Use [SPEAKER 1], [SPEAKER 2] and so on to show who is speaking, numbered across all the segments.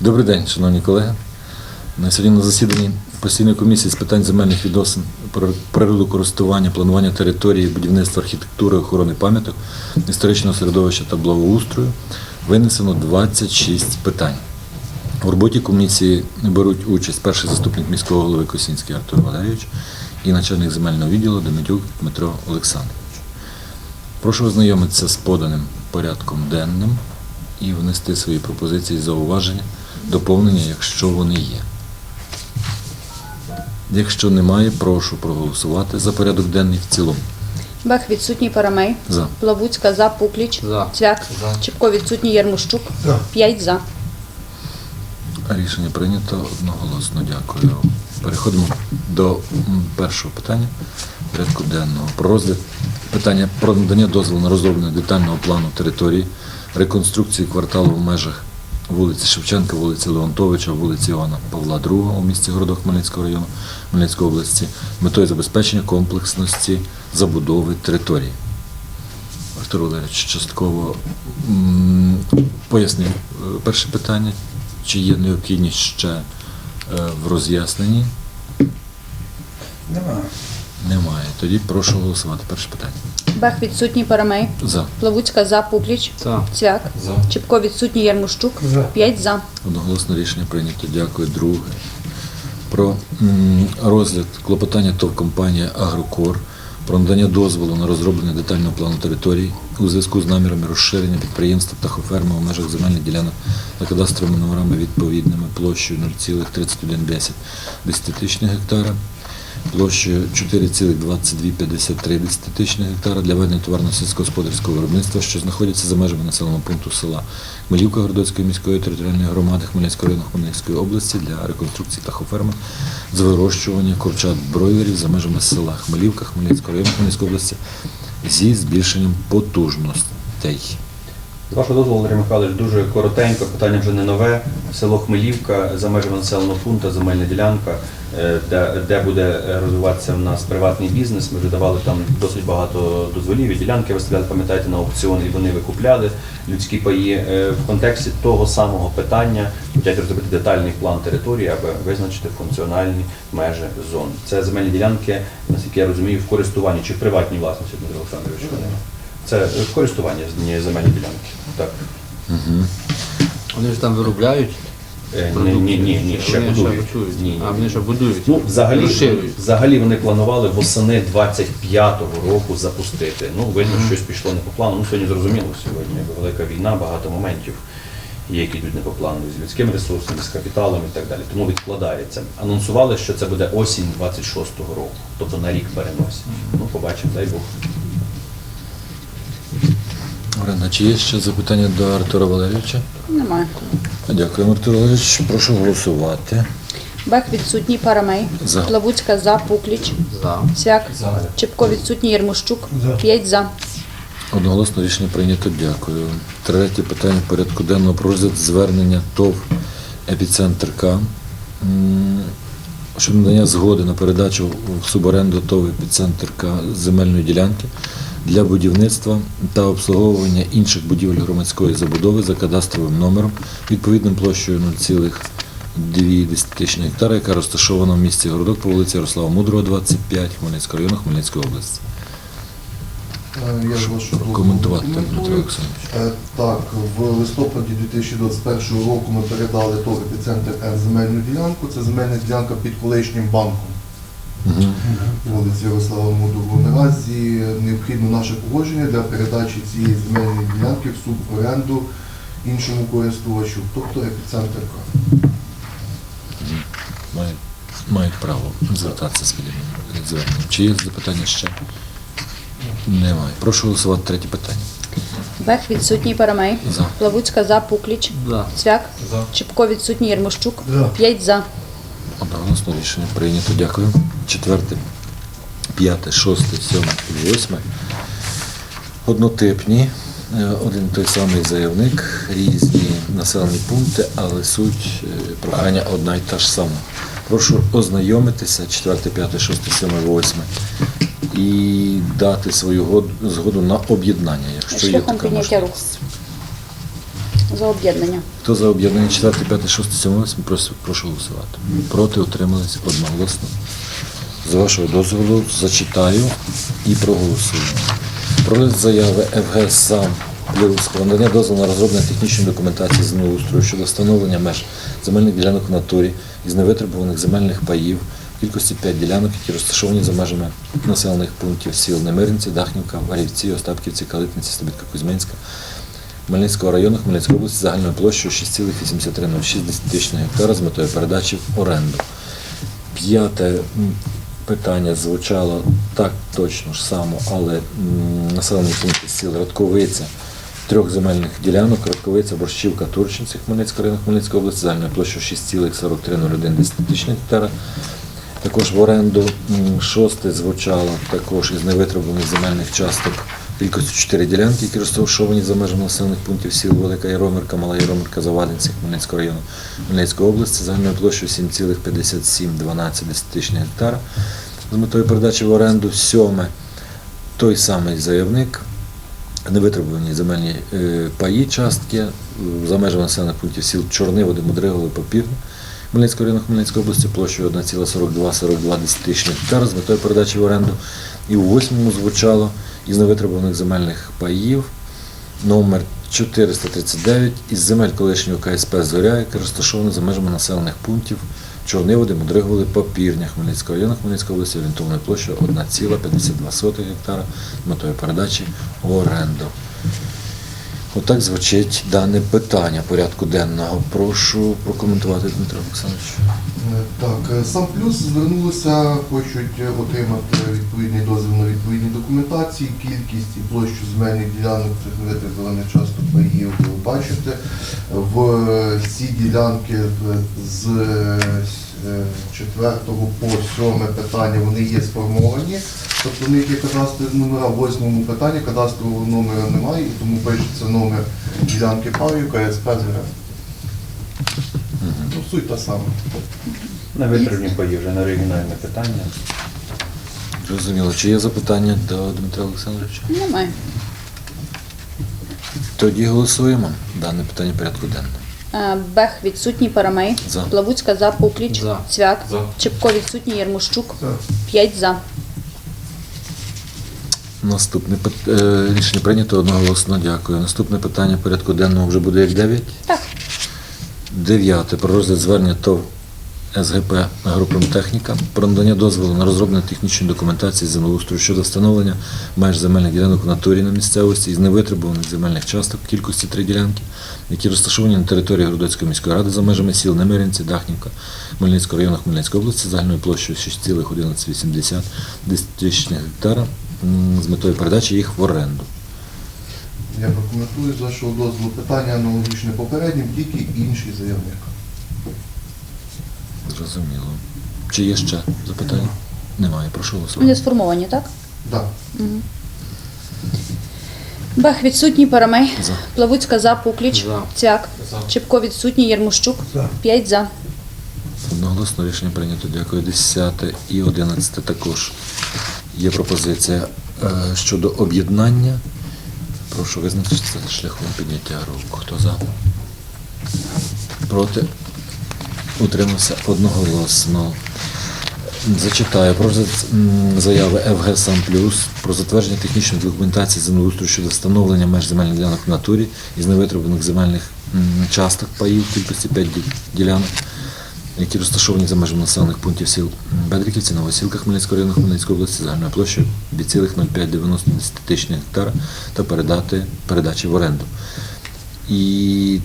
[SPEAKER 1] Добрий день, шановні колеги. На сьогодні на засіданні постійної комісії з питань земельних відносин, прир- природокористування, планування території, будівництва архітектури, охорони пам'яток, історичного середовища та благоустрою винесено 26 питань. У роботі комісії беруть участь перший заступник міського голови Косінський Артур Валерійович і начальник земельного відділу Демидюк Дмитро Олександрович. Прошу ознайомитися з поданим порядком денним і внести свої пропозиції, зауваження, доповнення, якщо вони є. Якщо немає, прошу проголосувати за порядок денний в цілому.
[SPEAKER 2] Бах відсутній Парамей.
[SPEAKER 1] За.
[SPEAKER 2] Плавуцька за Пукліч.
[SPEAKER 3] За.
[SPEAKER 2] Цвяк.
[SPEAKER 3] За.
[SPEAKER 2] Чіпко відсутній Ярмощук.
[SPEAKER 4] За.
[SPEAKER 2] П'ять за.
[SPEAKER 1] Рішення прийнято одноголосно. Дякую. Переходимо до першого питання порядку денного. Про розгляд питання про надання дозволу на розроблення детального плану території реконструкції кварталу в межах вулиці Шевченка, вулиці Леонтовича, вулиці Івана Павла II у місті Городок Хмельницького району Хмельницької області метою забезпечення комплексності забудови території. Артур Валерійович, частково пояснив е, перше питання, чи є необхідність ще е, в роз'ясненні?
[SPEAKER 4] Немає.
[SPEAKER 1] Немає. Тоді прошу голосувати. Перше питання.
[SPEAKER 2] Бах відсутній Парамей.
[SPEAKER 1] За.
[SPEAKER 2] Плавуцька за Пукліч.
[SPEAKER 3] За.
[SPEAKER 2] Цвяк.
[SPEAKER 3] За.
[SPEAKER 2] Чіпко відсутній Ярмощук.
[SPEAKER 4] За.
[SPEAKER 2] П'ять за.
[SPEAKER 1] Одноголосно рішення прийнято. Дякую. Друге. Про розгляд клопотання ТОВ компанія Агрокор про надання дозволу на розроблення детального плану території у зв'язку з намірами розширення підприємства птахоферми у межах земельних ділянок за кадастровими номерами відповідними площею 0,3110 десятитичних гектара, площею 4,2253 десятитичних гектара для ведення товарно-сільськогосподарського виробництва, що знаходяться за межами населеного пункту села Хмелівка Городоцької міської територіальної громади Хмельницького району Хмельницької області для реконструкції птахоферми з вирощування курчат бройлерів за межами села Хмелівка Хмельницького району Хмельницької області зі збільшенням потужностей.
[SPEAKER 5] З вашого дозволу, Андрій Михайлович, дуже коротенько, питання вже не нове. Село Хмелівка, за межами населеного пункту, земельна ділянка, е, де, де буде розвиватися в нас приватний бізнес. Ми вже давали там досить багато дозволів і ділянки виставляли, пам'ятаєте, на аукціон, і вони викупляли людські паї. Е, В контексті того самого питання хочуть розробити детальний план території, аби визначити функціональні межі зон. Це земельні ділянки, наскільки я розумію, в користуванні чи в приватній власності, Дмитро Олександрович. вони. Це в користування з- земельні ділянки. Так.
[SPEAKER 1] Угу.
[SPEAKER 3] Вони ж там виробляють.
[SPEAKER 5] Е, Ні, ні, ні, ні, ще
[SPEAKER 3] Вони
[SPEAKER 5] будують. Ні, ні.
[SPEAKER 3] А вони ще будують?
[SPEAKER 5] Ну, взагалі,
[SPEAKER 3] Розширюють.
[SPEAKER 5] взагалі вони планували восени 25-го року запустити. Ну, видно, щось пішло не по плану. Ну, сьогодні зрозуміло, сьогодні велика війна, багато моментів є, які йдуть не по плану з людським ресурсом, з капіталом і так далі. Тому відкладається. Анонсували, що це буде осінь 26-го року, тобто на рік переносять. Ну, побачимо, дай Бог.
[SPEAKER 1] Орена, чи є ще запитання до Артура Валерійовича?
[SPEAKER 2] Немає.
[SPEAKER 1] Дякую, Артур Валерійович. Прошу голосувати.
[SPEAKER 2] Бах відсутній Парамей.
[SPEAKER 1] За.
[SPEAKER 2] Плавуцька за Пукліч.
[SPEAKER 3] За.
[SPEAKER 2] Цвяк. Чіпко відсутній Ярмощук.
[SPEAKER 4] За.
[SPEAKER 2] П'ять за.
[SPEAKER 1] Одноголосно рішення прийнято. Дякую. Третє питання порядку денного про розгляд звернення ТОВ «Епіцентр К» щодо надання згоди на передачу в суборенду ТОВ «Епіцентр К» земельної ділянки для будівництва та обслуговування інших будівель громадської забудови за кадастровим номером відповідним площею 0,2 гектара, яка розташована в місті Городок по вулиці Ярослава Мудрого, 25, Хмельницького району, Хмельницької області.
[SPEAKER 4] Е, Я вашу
[SPEAKER 1] Коментувати. Дмитро Олександрович.
[SPEAKER 4] Е, Так, в листопаді 2021 року ми передали ТОВ «Епіцентр Н» земельну ділянку. Це земельна ділянка під колишнім банком вулиці Ярослава Мудрого. Наразі необхідно наше погодження для передачі цієї земельної ділянки в суборенду іншому користувачу, тобто епіцентр К.
[SPEAKER 1] мають, право звертатися з зверненням. Чи є запитання ще? Немає. Прошу голосувати третє питання.
[SPEAKER 2] Бах відсутній Парамей.
[SPEAKER 1] За.
[SPEAKER 2] Плавуцька за Пукліч.
[SPEAKER 3] За.
[SPEAKER 2] Цвяк. Чіпко відсутній Ярмощук.
[SPEAKER 4] За.
[SPEAKER 2] П'ять за.
[SPEAKER 1] Одноголосно рішення прийнято. Дякую. Четверте, п'яте, шосте, сьоме і восьме. Однотипні. Е, Один той самий заявник, різні населені пункти, але суть е, прохання одна й та ж сама. Прошу ознайомитися, четверте, п'яте, шосте, сьоме, восьме, і дати свою згоду на об'єднання, якщо є така можливість.
[SPEAKER 2] За об'єднання.
[SPEAKER 1] Хто за об'єднання 4, 5, 6, 7, 8, прошу, прошу голосувати. Проти утримались одноголосно. З вашого дозволу зачитаю і проголосую. Про заяви ФГ САМ плюс надання дозволу на розроблення технічної документації землеустрою щодо встановлення меж земельних ділянок в натурі із невитребуваних земельних паїв кількості 5 ділянок, які розташовані за межами населених пунктів сіл Немиринці, Дахнівка, Варівці, Остапківці, Калитниці, Слобідка Кузьминська, Хмельницького району Хмельницької області загальною площею 6,8306 десятитисячних гектара з метою передачі в оренду. П'яте питання звучало так точно ж само, але населені пункти сіл Радковиця, трьох земельних ділянок, Радковиця, Борщівка, Турчинці, Хмельницького району Хмельницької області, загальною площею 6,4301 десятитисячних гектара. Також в оренду шосте звучало також із невитребуваних земельних часток кількістю 4 ділянки, які розташовані за межами населених пунктів сіл Велика Яромирка, Мала Яромирка, Завадинці, Хмельницького району Хмельницької області, загальною площею 7,5712 десятитисячних гектара. З метою передачі в оренду сьоме той самий заявник, невитребувані земельні е, паї частки е, за межами населених пунктів сіл Чорниводи, Мудриголи, Попівне. Хмельницького району Хмельницької області площею 1,4242 десятитисячних гектар з метою передачі в оренду. І у восьмому звучало із невитребуваних земельних паїв номер 439 із земель колишнього КСП Зоря, яке розташоване за межами населених пунктів Чорниводи, Мудриголи, Попірня Хмельницького району Хмельницької області орієнтовною площею 1,52 гектара метою передачі в оренду. Отак звучить дане питання порядку денного. Прошу прокоментувати Дмитро Олександрович.
[SPEAKER 4] Е, Так, е, сам плюс звернулися, хочуть е, отримати відповідний дозвіл на відповідні документації, кількість і площу земельних ділянок цих невитребуваних часток паїв ви бачите. В ці ділянки з 4 по 7 питання вони є сформовані. Тобто в них є кадастрові номера, в восьмому питанні кадастрового номера немає, і тому пишеться номер ділянки паю КСП ЗРФ. Ну, суть та сама.
[SPEAKER 5] На витребні паї вже на оригінальне питання.
[SPEAKER 1] Зрозуміло. Чи є запитання до Дмитра Олександровича?
[SPEAKER 2] Немає.
[SPEAKER 1] Тоді голосуємо дане питання порядку денного.
[SPEAKER 2] Е, Бех відсутній Парамей.
[SPEAKER 1] За.
[SPEAKER 2] Плавуцька за Пукліч.
[SPEAKER 3] За.
[SPEAKER 2] Цвяк.
[SPEAKER 3] За.
[SPEAKER 2] Чепко відсутній Ярмощук.
[SPEAKER 4] За.
[SPEAKER 2] 5 за.
[SPEAKER 1] Наступне пит- е, рішення прийнято одноголосно. Дякую. Наступне питання порядку денного вже буде як 9.
[SPEAKER 2] Так.
[SPEAKER 1] Дев'яте. Про розгляд звернення ТОВ СГП «Агропромтехніка» про надання дозволу на розроблення технічної документації землеустрою щодо встановлення меж земельних ділянок в натурі на місцевості із невитребуваних земельних часток кількості три ділянки, які розташовані на території Городоцької міської ради за межами сіл Немиринці, Дахнівка, Хмельницького району Хмельницької області загальною площею 6,1180 десятитисячних гектара з метою передачі їх в оренду.
[SPEAKER 4] Я прокоментую з вашого дозволу питання аналогічне попереднім, тільки інший заявник.
[SPEAKER 1] Зрозуміло. Чи є ще запитання? Немає. Прошу
[SPEAKER 2] Вони сформовані, так?
[SPEAKER 4] Так.
[SPEAKER 2] Мгм. Бех відсутній Парамей.
[SPEAKER 1] За.
[SPEAKER 2] Плавуцька за Пукліч.
[SPEAKER 3] За.
[SPEAKER 2] Цвяк.
[SPEAKER 3] За.
[SPEAKER 2] Чепко відсутній Єрмощук. 5 за.
[SPEAKER 1] Одноголосно рішення прийнято. Дякую. 10 і 11 також є пропозиція е, щодо об'єднання. Прошу визначитися шляхом підняття рук. Хто за? Проти? Утримався одноголосно. Зачитаю про заяви ФГ «Сам Плюс» про затвердження технічної документації землеустрою щодо встановлення меж земельних ділянок в натурі із невитребуваних земельних часток паїв кількості 5 ділянок, які розташовані за межами населених пунктів сіл Бедриківці, Новосілка Хмельницького району Хмельницької області загальною площею 2,0590 десятитисячних гектара та передати передачі в оренду. І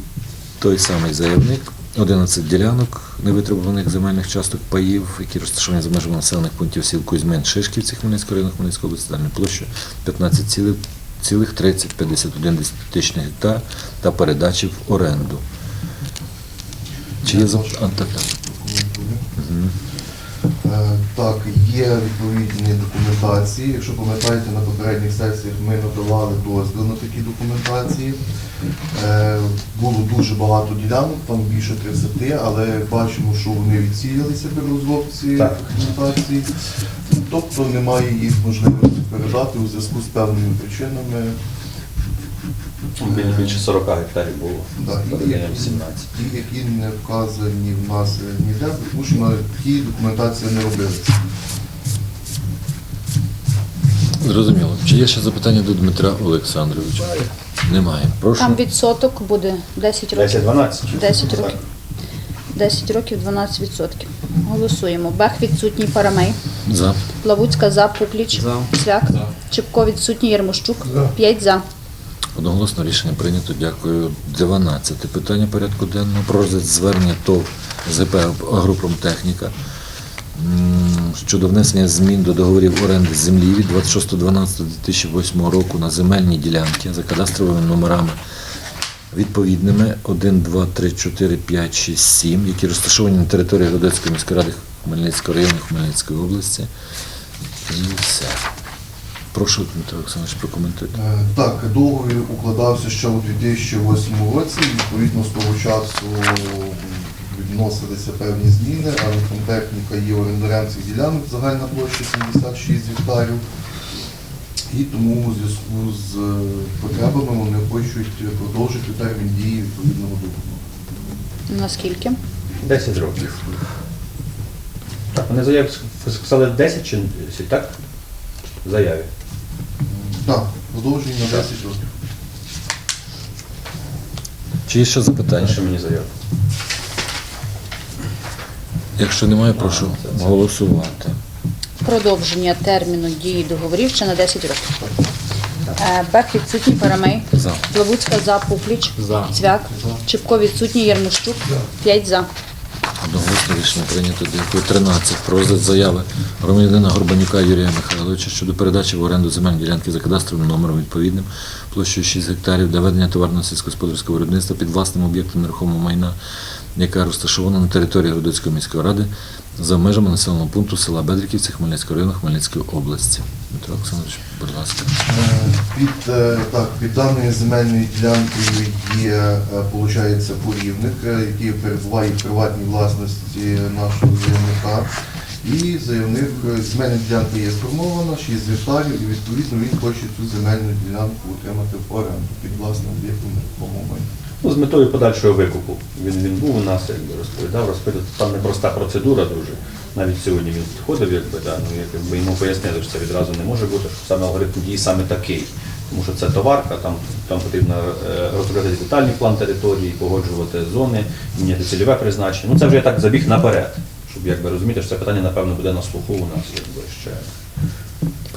[SPEAKER 1] той самий заявник, 11 ділянок невитребуваних земельних часток паїв, які розташовані за межами населених пунктів сіл Кузьмин, Шишківці, Хмельницького району Хмельницької області, загальною площею 15,3051 десятитисячних гектар та передачі в оренду. Чи є зап... а, так,
[SPEAKER 4] є відповідні документації. Якщо пам'ятаєте, на попередніх сесіях ми надавали дозвіл на такі документації. Е, Було дуже багато ділянок, там більше 30, але бачимо, що вони відсіялися при розробці документації. Тобто немає їх можливості передати у зв'язку з певними причинами.
[SPEAKER 5] Більше 40 гектарів було.
[SPEAKER 4] Да, і,
[SPEAKER 5] Передаємо 17.
[SPEAKER 4] ті, які не вказані в нас ніде, тому що на ті документація не робилася.
[SPEAKER 1] Зрозуміло. Чи є ще запитання до Дмитра Олександровича? Немає. Прошу.
[SPEAKER 2] Там відсоток буде 10 років.
[SPEAKER 5] 10-12?
[SPEAKER 2] 10 років. 10 років 12 відсотків. Голосуємо. Бех відсутній Парамей.
[SPEAKER 1] За.
[SPEAKER 2] Плавуцька за Пукліч.
[SPEAKER 3] За.
[SPEAKER 2] Цвяк. Чепко відсутній Єрмощук. 5 за.
[SPEAKER 1] Одноголосно рішення прийнято. Дякую. 12 питання порядку денного. Про розгляд звернення ТОВ ЗП Агропромтехніка м, щодо внесення змін до договорів оренди землі від 26.12.2008 року на земельні ділянки за кадастровими номерами відповідними 1, 2, 3, 4, 5, 6, 7, які розташовані на території Городецької міської ради Хмельницького району Хмельницької області. І все. Прошу, Дмитро Олександрович, прокоментуйте.
[SPEAKER 4] Е, Так, договір укладався ще у 2008 році. Відповідно, з того часу відносилися певні зміни. Агротехніка є орендарем цих ділянок, загальна площа 76 гектарів. І тому у зв'язку з е, потребами вони хочуть продовжити термін дії відповідного договору.
[SPEAKER 2] Наскільки?
[SPEAKER 5] 10 років. Так, вони заяві сказали 10 чи 10, так? В заяві.
[SPEAKER 4] Так, продовжуємо на 10 років.
[SPEAKER 1] Чи є ще запитання?
[SPEAKER 5] Що мені заяву?
[SPEAKER 1] Якщо немає, прошу голосувати.
[SPEAKER 2] Продовження терміну дії договорів ще на 10 років. Е, Бех відсутній Парамей.
[SPEAKER 1] За.
[SPEAKER 2] Плавуцька за Пукліч.
[SPEAKER 3] За.
[SPEAKER 2] Цвяк. Чепко відсутній Єрмощук. 5 за.
[SPEAKER 1] Одноголосно рішення прийнято. Дякую. 13. Про розгляд заяви громадянина Горбанюка Юрія Михайловича щодо передачі в оренду земельної ділянки за кадастровим номером відповідним площею 6 гектарів для ведення товарного сільськогосподарського виробництва під власним об'єктом нерухомого майна, яка розташована на території Городоцької міської ради за межами населеного пункту села Бедриківці Хмельницького району Хмельницької області. Дмитро Олександрович, будь ласка.
[SPEAKER 4] Е, Під, е, так, під даною земельною ділянкою є, виходить, порівник, е, який перебуває в приватній власності нашого заявника. І заявник, земельна ділянка є сформована, 6 гектарів, і відповідно він хоче цю земельну ділянку отримати в оренду під власним об'єктом нерухомого майна.
[SPEAKER 5] Ну, з метою подальшого викупу. Він, він був у нас, якби розповідав, розповідав. Там непроста процедура дуже. Навіть сьогодні він підходив, якби, да, ну, якби йому пояснили, що це відразу не може бути, що саме алгоритм дії саме такий. Тому що це товарка, там, там потрібно е, розробляти детальний план території, погоджувати зони, міняти цільове призначення. Ну це вже я так забіг наперед, щоб якби розуміти, що це питання, напевно, буде на слуху у нас якби, ще.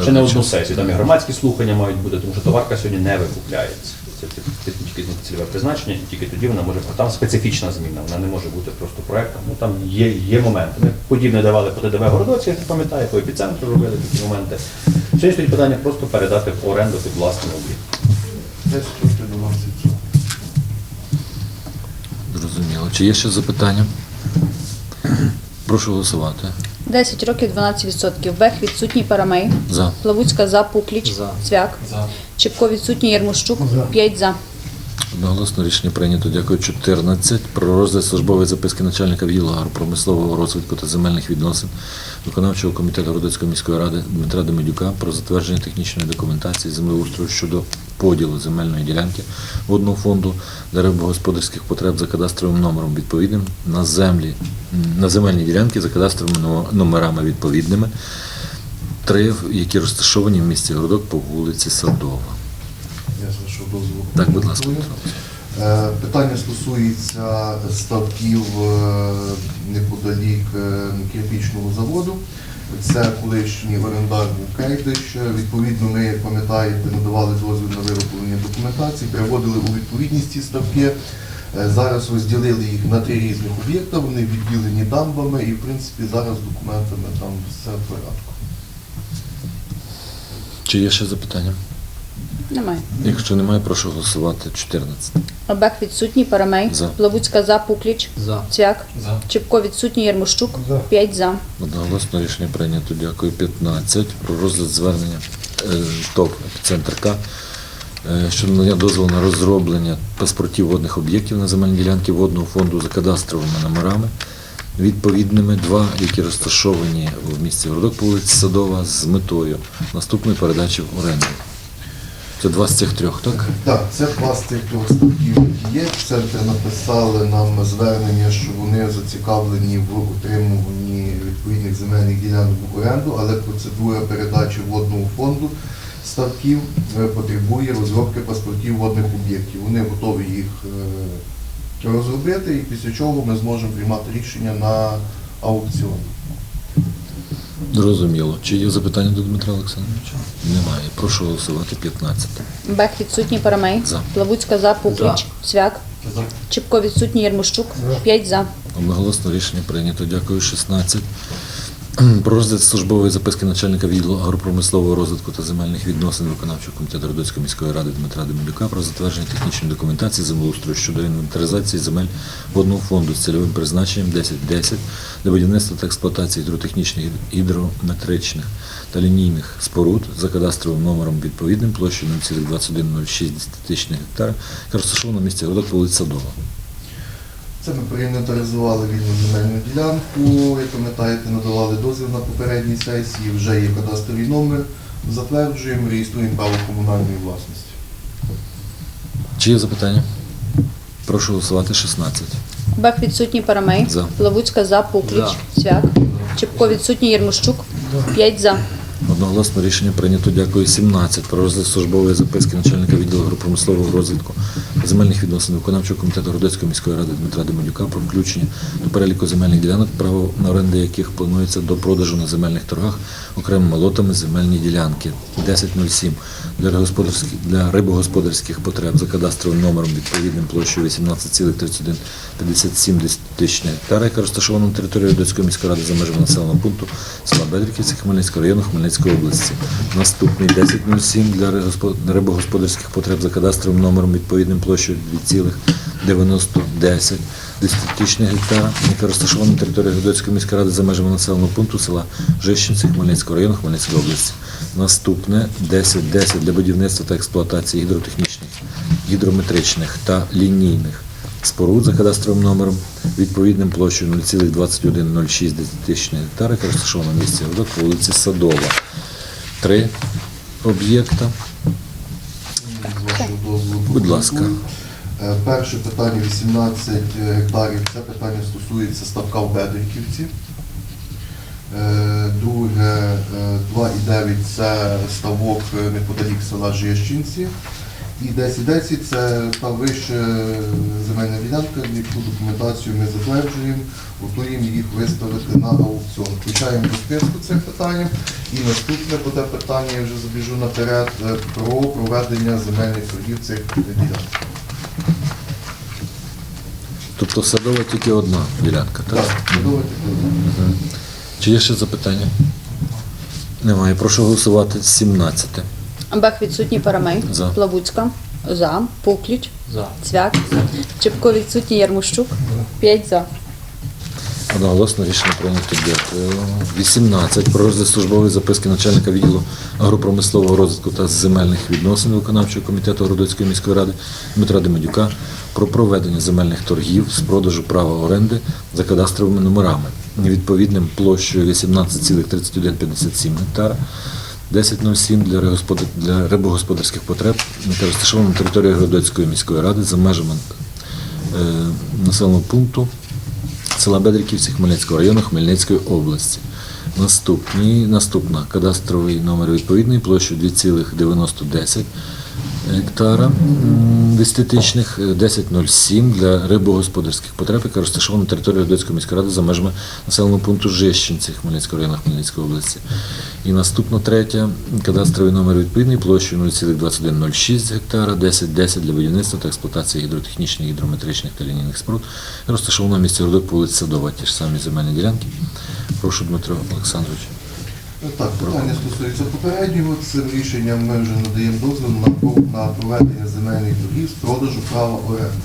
[SPEAKER 5] Ще не одну сесію, там і громадські слухання мають бути, тому що товарка сьогодні не викупляється. Це тільки цільове призначення, і тільки тоді вона може там специфічна зміна, вона не може бути просто проектом. Ну там є, є моменти. Ми подібне давали по ТДВ Городоці, як пам'ятає, по епіцентру робили такі моменти. Сьогодні стоїть питання просто передати в оренду під власним об'єктом.
[SPEAKER 4] 10 років 12 років.
[SPEAKER 1] Зрозуміло. Чи є ще запитання? Прошу голосувати.
[SPEAKER 2] 10 років 12 відсотків. Бех відсутній Парамей.
[SPEAKER 1] За.
[SPEAKER 2] Плавуцька за Пукліч.
[SPEAKER 3] За.
[SPEAKER 2] Цвяк. Чепко відсутній Єрмощук. 5 за.
[SPEAKER 1] Одноголосно рішення прийнято. Дякую. 14. Про розгляд службової записки начальника відділу агропромислового розвитку та земельних відносин виконавчого комітету Городоцької міської ради Дмитра Демидюка про затвердження технічної документації землеустрою щодо поділу земельної ділянки водного фонду для рибогосподарських потреб за кадастровим номером відповідним на землі на земельні ділянки за кадастровими номерами відповідними. Три, які розташовані в місті Городок по вулиці Садова.
[SPEAKER 4] Я з вашого дозволу.
[SPEAKER 1] Так, будь ласка.
[SPEAKER 4] Е, Питання стосується ставків е, неподалік е, кирпічного заводу. Це колишній орендар був Кейдиш. Відповідно, ми, як пам'ятаєте, надавали дозвіл на вироблення документації, приводили у відповідність ці ставки. Зараз розділили їх на три різних об'єкта, вони відділені дамбами і, в принципі, зараз з документами там все в порядку.
[SPEAKER 1] Чи є ще запитання?
[SPEAKER 2] Немає.
[SPEAKER 1] Якщо немає, прошу голосувати 14.
[SPEAKER 2] Бех відсутній Парамей.
[SPEAKER 1] За.
[SPEAKER 2] Плавуцька за Пукліч.
[SPEAKER 3] За.
[SPEAKER 2] Цвяк. Чепко відсутній Єрмощук. 5 за.
[SPEAKER 1] Одноголосно рішення прийнято. Дякую. 15. Про розгляд звернення е, ТОВ «Епіцентр К» е, щодо надання дозволу на розроблення паспортів водних об'єктів на земельній ділянки водного фонду за кадастровими номерами. Відповідними два, які розташовані в місті Городок по вулиці Садова з метою наступної передачі в оренду. Це два з цих трьох, так?
[SPEAKER 4] Так, це два з цих трьох ставків, які є. Центр написали нам звернення, що вони зацікавлені в отримуванні відповідних земельних ділянок в оренду, але процедура передачі водного фонду ставків е, потребує розробки паспортів водних об'єктів. Вони готові їх е, розробити, і після чого ми зможемо приймати рішення на аукціон.
[SPEAKER 1] Зрозуміло. Чи є запитання до Дмитра Олександровича? Немає. Прошу голосувати 15.
[SPEAKER 2] Бех відсутній Парамей.
[SPEAKER 1] За.
[SPEAKER 2] Плавуцька за, Пукліч, Свяк. Чіпко відсутній Єрмощук. 5 за.
[SPEAKER 1] Одноголосно рішення прийнято. Дякую. 16. Про розгляд службової записки начальника відділу агропромислового розвитку та земельних відносин виконавчого комітету Родоцької міської ради Дмитра Демидюка про затвердження технічної документації землеустрою щодо інвентаризації земель водного фонду з цільовим призначенням 1010 для будівництва та експлуатації гідротехнічних, гідрометричних та лінійних споруд за кадастровим номером відповідним площею 0,2106 десятитисячних гектара, яка розташована в Городок по Садова.
[SPEAKER 4] Це ми проінвентаризували вільну земельну ділянку, як пам'ятаєте, надавали дозвіл на попередній сесії, вже є кадастровий номер, затверджуємо, реєструємо право комунальної власності.
[SPEAKER 1] Чи є запитання? Прошу голосувати 16.
[SPEAKER 2] Бех відсутній Парамей.
[SPEAKER 1] За.
[SPEAKER 2] Плавуцька за, Пукліч, Свяк. Чіпко відсутній Єрмощук. 5 за.
[SPEAKER 1] Одноголосно рішення прийнято. Дякую. 17. Про розгляд службової записки начальника відділу агропромислового розвитку земельних відносин виконавчого комітету Городецької міської ради Дмитра Демидюка про включення до переліку земельних ділянок, право на оренди яких планується до продажу на земельних торгах окремими лотами земельні ділянки 10.07 для для рибогосподарських потреб за кадастровим номером відповідним площею 18,3157 тисячних гектара, яка розташована на території Родоцької міської ради за межами населеного пункту села Бедриківці Хмельницького району Хмельницької області. Наступний 10.07 для рибогосподарських потреб за кадастровим номером відповідним площею 2,9010 десятитисячних гектара, яка розташована на території Городоцької міської ради за межами населеного пункту села Жищенці Хмельницького району Хмельницької області. Наступне 10.10 для будівництва та експлуатації гідротехнічних, гідрометричних та лінійних споруд за кадастровим номером відповідним площею 0,2106 десятитисячних гектара, яка розташована в місті Городок вулиці Садова. Три об'єкта. Будь ласка.
[SPEAKER 4] Е, Перше питання 18 гектарів. Це питання стосується ставка в Бедриківці. Е, Друге, е, 2,9 це ставок е, неподалік села Жищенці. І 10,10 це та вища земельна ділянка, яку документацію ми затверджуємо, готуємо їх виставити на аукціон. Включаємо до списку цих питань. І наступне буде питання, я вже забіжу наперед, е, про проведення земельних торгів цих ділянок.
[SPEAKER 1] Тобто Садова тільки одна ділянка, так?
[SPEAKER 4] Так, давайте.
[SPEAKER 1] Чи є ще запитання? Немає. Прошу голосувати 17.
[SPEAKER 2] Бех відсутній Парамей.
[SPEAKER 1] За.
[SPEAKER 2] Плавуцька за, Пукліч,
[SPEAKER 3] За.
[SPEAKER 2] Цвяк. Чіпко відсутній Єрмощук. 5 за.
[SPEAKER 1] Одноголосно рішення прийнято. Дякую. 18. Про розгляд службової записки начальника відділу агропромислового розвитку та земельних відносин виконавчого комітету Городоцької міської ради Дмитра Демидюка про проведення земельних торгів з продажу права оренди за кадастровими номерами відповідним площею 18,3157 гектара. 10.07 для, для рибогосподарських потреб, яка розташована на території Городоцької міської ради за межами е, населеного пункту села Бедриківці Хмельницького району Хмельницької області. Наступні, наступна кадастровий номер відповідний площею 2,9010 гектара м, десятитичних, е, 1007 для рибогосподарських потреб, яка розташована на території Одеської міської ради за межами населеного пункту Жещенці Хмельницького району Хмельницької області. І наступна третя кадастровий номер відповідний площею 0,2106 гектара, 1010 для будівництва та експлуатації гідротехнічних, гідрометричних та лінійних споруд, розташована в місті Городок по вулиці Садова, ті ж самі земельні ділянки. Прошу, Дмитро Олександрович.
[SPEAKER 4] Так, питання стосується попереднього. Цим рішенням ми вже надаємо дозвіл на, на проведення земельних торгів з продажу права оренди.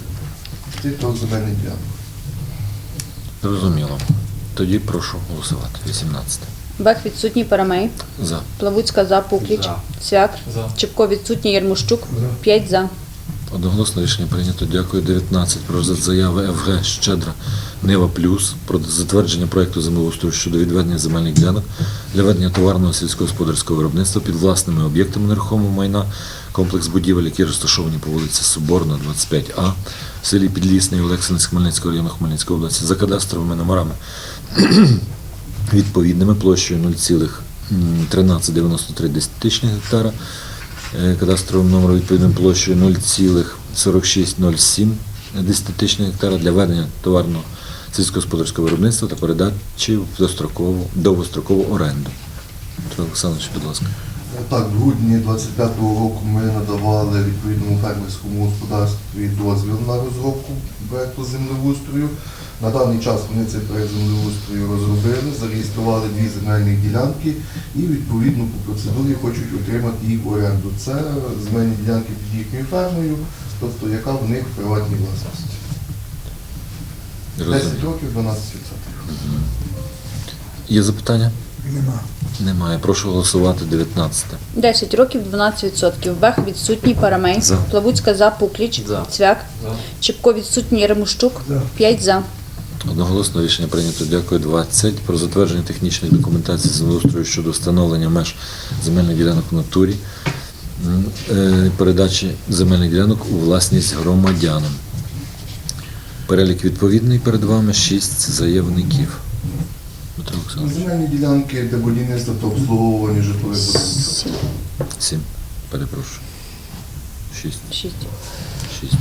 [SPEAKER 4] Цих трьох земельних ділянок.
[SPEAKER 1] Зрозуміло. Тоді прошу голосувати. 18.
[SPEAKER 2] Бех відсутній Парамей.
[SPEAKER 1] За.
[SPEAKER 2] Плавуцька за, Пукліч,
[SPEAKER 3] За.
[SPEAKER 2] Свяк. Чіпко відсутній Єрмощук. 5 за.
[SPEAKER 1] Одноголосно рішення прийнято. Дякую. 19. Про розгляд заяви ФГ Щедра Нива Плюс про затвердження проекту землеустрою щодо відведення земельних ділянок для ведення товарного сільськогосподарського виробництва під власними об'єктами нерухомого майна, комплекс будівель, які розташовані по вулиці Соборна, 25А, в селі Підлісний, Олексинськ, Хмельницького району Хмельницької області за кадастровими номерами відповідними площею 0,1393 десятитичних гектара, е, кадастровим номером відповідним площею 0,4607 десятитичних гектара для ведення товарного сільськогосподарського виробництва та передачі в дострокову, довгострокову оренду. Петро Олександрович, будь ласка.
[SPEAKER 4] Так, в грудні 25-го року ми надавали відповідному фермерському господарстві дозвіл на розробку проекту землеустрою. На даний час вони цей проект землеустрою розробили, зареєстрували дві земельні ділянки і відповідно по процедурі хочуть отримати їх в оренду. Це земельні ділянки під їхньою фермою, тобто яка в них в приватній власності. 10 років 12%.
[SPEAKER 1] Є запитання?
[SPEAKER 6] Нема.
[SPEAKER 1] Немає. Прошу голосувати 19.
[SPEAKER 2] 10 років 12%. Бех відсутній Парамей.
[SPEAKER 1] За.
[SPEAKER 2] Плавуцька за Пукліч.
[SPEAKER 3] За.
[SPEAKER 2] Цвяк.
[SPEAKER 3] За.
[SPEAKER 2] Чепко відсутній Ремущук.
[SPEAKER 6] За.
[SPEAKER 2] 5 за.
[SPEAKER 1] Одноголосно рішення прийнято. Дякую. 20. Про затвердження технічних документацій землеустрою щодо встановлення меж земельних ділянок в натурі, е, передачі земельних ділянок у власність громадянам. Перелік відповідний перед вами. Шість заявників. Дмитро Олександрович.
[SPEAKER 4] Земельні ділянки для будівництва та обслуговування житлових будинків.
[SPEAKER 1] Сім. Перепрошую. Шість.
[SPEAKER 2] 6.
[SPEAKER 1] Шість.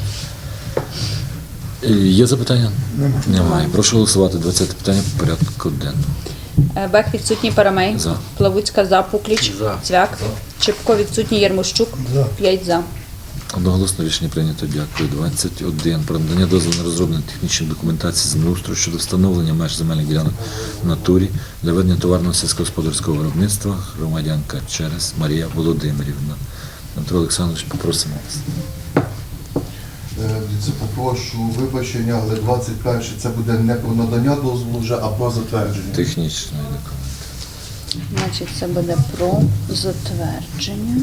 [SPEAKER 1] Е, Є запитання?
[SPEAKER 6] Нема.
[SPEAKER 1] Немає. Прошу голосувати. 20 питання по порядку денного.
[SPEAKER 2] Бех відсутній Парамей.
[SPEAKER 1] За.
[SPEAKER 2] Плавуцька за Пукліч.
[SPEAKER 3] За.
[SPEAKER 2] Цвяк. Чепко відсутній Єрмощук.
[SPEAKER 6] За.
[SPEAKER 2] 5 за.
[SPEAKER 1] Одноголосно рішення прийнято. Дякую. 21. Про надання дозволу на розроблення технічної документації землеустрою щодо встановлення меж земельних ділянок в натурі для ведення товарного сільськогосподарського виробництва громадянка через Марія Володимирівна. Дмитро Олександрович, попросимо вас.
[SPEAKER 4] Е, Це попрошу вибачення, але 21 це буде не про надання дозволу вже, а про затвердження.
[SPEAKER 1] Технічної документації.
[SPEAKER 2] Значить, це буде про затвердження.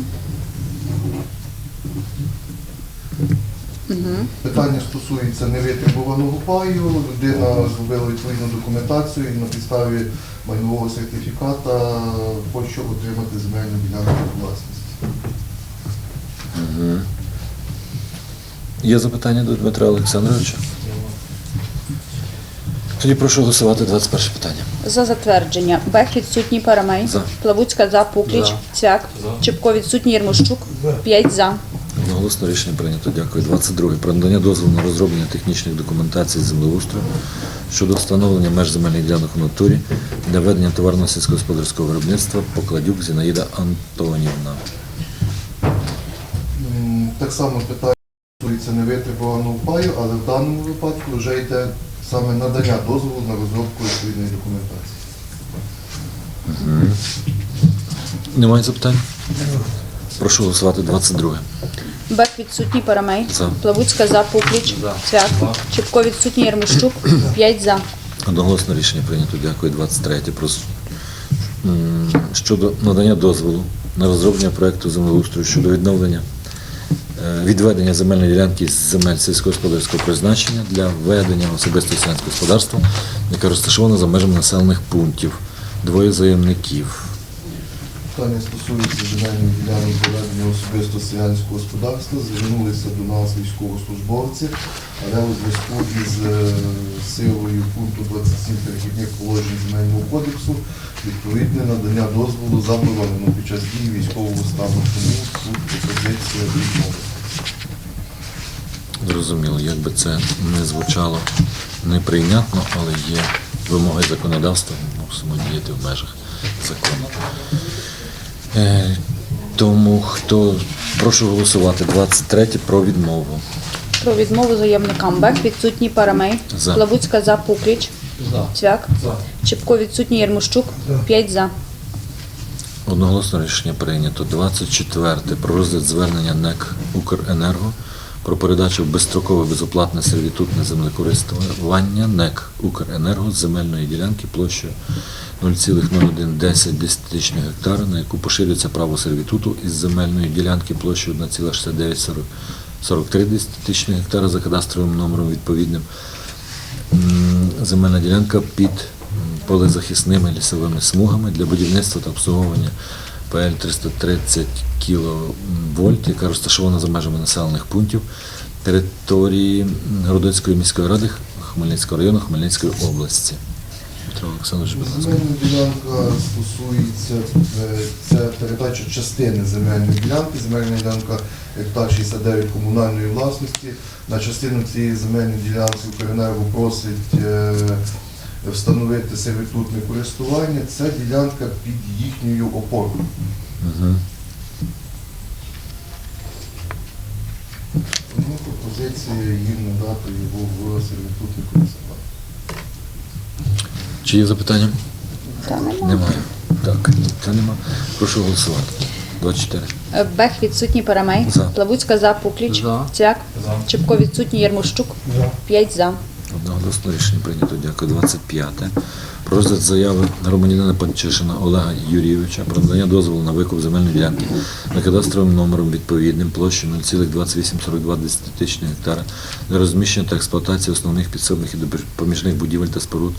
[SPEAKER 2] Угу.
[SPEAKER 4] Питання стосується невитребуваного паю. Людина зробила відповідну документацію і на підставі майнового сертифіката хоче отримати земельну ділянку у власність.
[SPEAKER 1] Угу. Є запитання до Дмитра Олександровича? Тоді прошу голосувати 21 питання.
[SPEAKER 2] За затвердження. Бех відсутній Парамей.
[SPEAKER 1] За.
[SPEAKER 2] Плавуцька за Пукліч.
[SPEAKER 3] За.
[SPEAKER 2] Цвяк.
[SPEAKER 3] За.
[SPEAKER 2] Чепко відсутній Єрмощук.
[SPEAKER 6] За.
[SPEAKER 2] 5 за.
[SPEAKER 1] Одноголосно рішення прийнято. Дякую. 22. Про надання дозволу на розроблення технічних документацій землеустрою щодо встановлення меж земельних ділянок в натурі для ведення товарного сільськогосподарського виробництва Покладюк Зінаїда Антонівна.
[SPEAKER 4] Так само питання стосується невитребуваного паю, але в даному випадку вже йде саме надання дозволу на розробку відповідної документації.
[SPEAKER 1] Немає запитань? Прошу голосувати 22.
[SPEAKER 2] Бех відсутній Парамей.
[SPEAKER 1] За.
[SPEAKER 2] Плавуцька за Пукліч.
[SPEAKER 3] За.
[SPEAKER 2] Цвяк.
[SPEAKER 3] За.
[SPEAKER 2] Чепко відсутній Єрмощук. 5 за.
[SPEAKER 1] Одноголосно рішення прийнято. Дякую. 23. Про щодо надання дозволу на розроблення проекту землеустрою щодо відновлення відведення земельної ділянки з земель сільськогосподарського призначення для ведення особистого селянського господарства, яке розташовано за межами населених пунктів. Двоє заявників.
[SPEAKER 4] Питання стосується земельних ділянок проведення особисто селянського господарства. Звернулися до нас військовослужбовці, але у зв'язку із е, силою пункту 27 перехідних положень земельного кодексу відповідне надання дозволу заборонено під час дії військового стану. Тому тут пропозиція відмовити.
[SPEAKER 1] Зрозуміло, як би це не звучало неприйнятно, але є вимоги законодавства, мусимо діяти в межах закону. Е, тому хто прошу голосувати 23 про відмову.
[SPEAKER 2] Про відмову заявникам. Бек відсутній Парамей.
[SPEAKER 1] За.
[SPEAKER 2] Плавуцька за Пукліч.
[SPEAKER 3] За.
[SPEAKER 2] Цвяк.
[SPEAKER 3] За.
[SPEAKER 2] Чепко відсутній Єрмощук.
[SPEAKER 6] За.
[SPEAKER 2] 5 за.
[SPEAKER 1] Одноголосно рішення прийнято. 24 про розгляд звернення НЕК Укренерго про передачу безстрокове безоплатне сервітутне землекористування НЕК Укренерго з земельної ділянки площею 0,0110 десятитичних гектара, на яку поширюється право сервітуту із земельної ділянки площею 1,69 43 десятитисячних гектара за кадастровим номером відповідним. Земельна ділянка під полезахисними лісовими смугами для будівництва та обслуговування ПЛ 330 кВт, яка розташована за межами населених пунктів території Городоцької міської ради Хмельницького району Хмельницької області. Петро Олександрович, будь ласка.
[SPEAKER 4] Земельна ділянка стосується це передача частини земельної ділянки. Земельна ділянка гектар 69 комунальної власності. На частину цієї земельної ділянки Укренерго просить е, встановити сервітутне користування. Це ділянка під їхньою опорою.
[SPEAKER 1] Мгм.
[SPEAKER 4] Ну, пропозиція їм надати його в сервітутне користування.
[SPEAKER 1] Чи є запитання?
[SPEAKER 2] Та нема.
[SPEAKER 1] Немає. Так, та нема. Прошу голосувати. 24.
[SPEAKER 2] Е, Бех відсутній Парамей.
[SPEAKER 1] За.
[SPEAKER 2] Плавуцька за Пукліч.
[SPEAKER 3] За.
[SPEAKER 2] Цвяк. Чепко відсутній Ярмощук. 5 за.
[SPEAKER 1] Одноголосно рішення прийнято. Дякую. 25. Про розгляд заяви громадянина Панчишина Олега Юрійовича про надання дозволу на викуп земельної ділянки на кадастровим номером відповідним площею 0,2842 десятитисячних гектара для розміщення та експлуатації основних підсобних і допоміжних будівель та споруд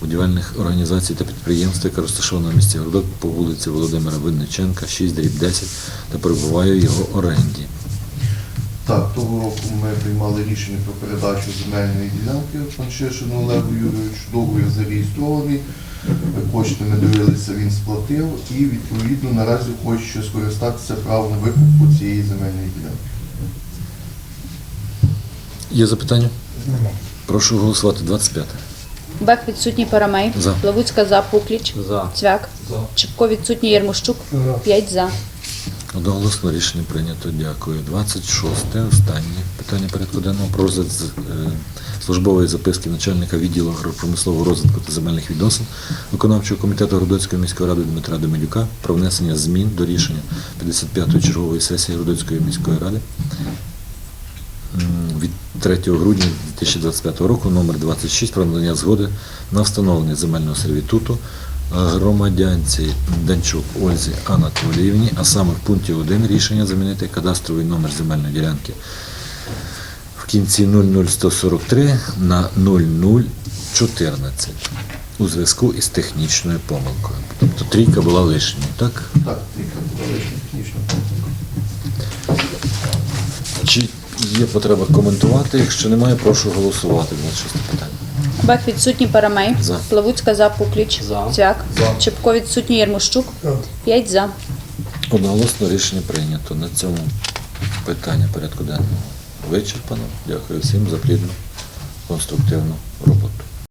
[SPEAKER 1] будівельних організацій та підприємств, яка розташована в місті Городок по вулиці Володимира Винниченка, 6 дріб 10 та перебуває в його оренді.
[SPEAKER 4] Так, того року ми приймали рішення про передачу земельної ділянки Панчишину Олегу Юрійовичу. Договір зареєстрований. Кошти ми дивилися, він сплатив і відповідно наразі хоче скористатися правом викупу цієї земельної ділянки.
[SPEAKER 1] Є запитання? Прошу голосувати. 25.
[SPEAKER 2] Бех відсутній Парамей.
[SPEAKER 1] За.
[SPEAKER 2] Плавуцька за Пукліч.
[SPEAKER 3] За.
[SPEAKER 2] Цвяк. Чепко відсутній Ярмощук. 5 за.
[SPEAKER 1] Одноголосно рішення прийнято. Дякую. 26. Останнє питання порядку денного про розгляд е, службової записки начальника відділу агропромислового розвитку та земельних відносин виконавчого комітету Городоцької міської ради Дмитра Демидюка про внесення змін до рішення 55-ї чергової сесії Городоцької міської ради від 3 грудня 2025 року номер 26 про надання згоди на встановлення земельного сервітуту громадянці Данчук Ользі Анатоліївні, а саме в пункті 1 рішення замінити кадастровий номер земельної ділянки в кінці 00143 на 0014 у зв'язку із технічною помилкою. Тобто трійка була лишньою, так?
[SPEAKER 4] Так, тільки була технічна помилка.
[SPEAKER 1] Чи є потреба коментувати? Якщо немає, прошу голосувати. 26 питання.
[SPEAKER 2] Бех відсутній Парамей.
[SPEAKER 1] За.
[SPEAKER 2] Плавуцька за Пукліч.
[SPEAKER 3] За.
[SPEAKER 2] Цвяк. Чепко відсутній Ярмощук. П'ять за.
[SPEAKER 1] Одноголосно рішення прийнято. На цьому питання порядку денного вичерпано. Дякую всім за плідну конструктивну роботу.